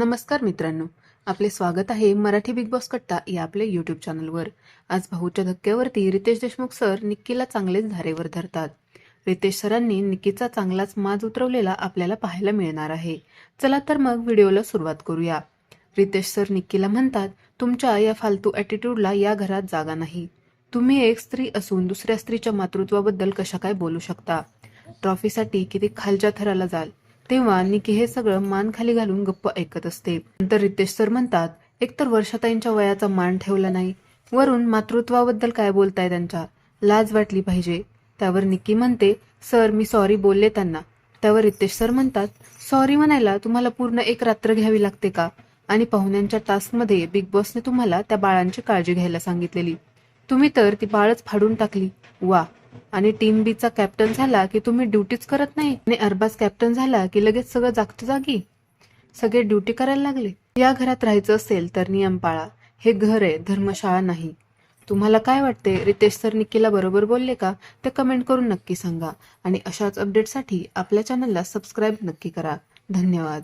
नमस्कार मित्रांनो. आपले स्वागत आहे मराठी बिग बॉस कट्टा या आपल्या युट्यूब चॅनलवर आज भाऊच्या धक्क्यावरती रितेश देशमुख सर निक्कीला चांगलेच धारेवर धरतात. रितेश सरांनी निक्कीचा चांगलाच माज उतरवलेला आपल्याला पाहायला मिळणार आहे. चला तर मग व्हिडिओला सुरुवात करूया. रितेश सर निक्कीला म्हणतात तुमच्या या फालतू ॲटिट्यूडला या घरात जागा नाही. तुम्ही एक स्त्री असून दुसऱ्या स्त्रीच्या मातृत्वाबद्दल कशा काय बोलू शकता? ट्रॉफीसाठी किती खालच्या थराला जाल? तेव्हा निकी हे सगळं मान खाली घालून गप्प ऐकत असते. नंतर रितेश सर म्हणतात एकतर वर्षाताईंच्या वयाचा मान ठेवला नाही. वरून मातृत्वाबद्दल काय बोलताय त्यांच्या? लाज वाटली पाहिजे. त्यावर निकी म्हणते सर मी सॉरी बोलले त्यांना. त्यावर रितेश सर म्हणतात सॉरी म्हणायला तुम्हाला पूर्ण एक रात्र घ्यावी लागते का? आणि पाहुण्यांच्या टास्कमध्ये बिग बॉसने तुम्हाला त्या बाळांची काळजी घ्यायला सांगितलेली. तुम्ही तर ती बाळच फाडून टाकली. वा आणि टीम बीचा कॅप्टन झाला की तुम्ही ड्युटीच करत नाही. आणि अरबाज कॅप्टन झाला की लगेच सगळं जागत जागी. सगळे ड्युटी करायला लागले. या घरात राहायचं असेल तर नियम पाळा. हे घर आहे धर्मशाळा नाही. तुम्हाला काय वाटते? रितेश सर निक्कीला बरोबर बोलले का? ते कमेंट करून नक्की सांगा. आणि अशाच अपडेटसाठी आपल्या चॅनलला सबस्क्राईब नक्की करा. धन्यवाद.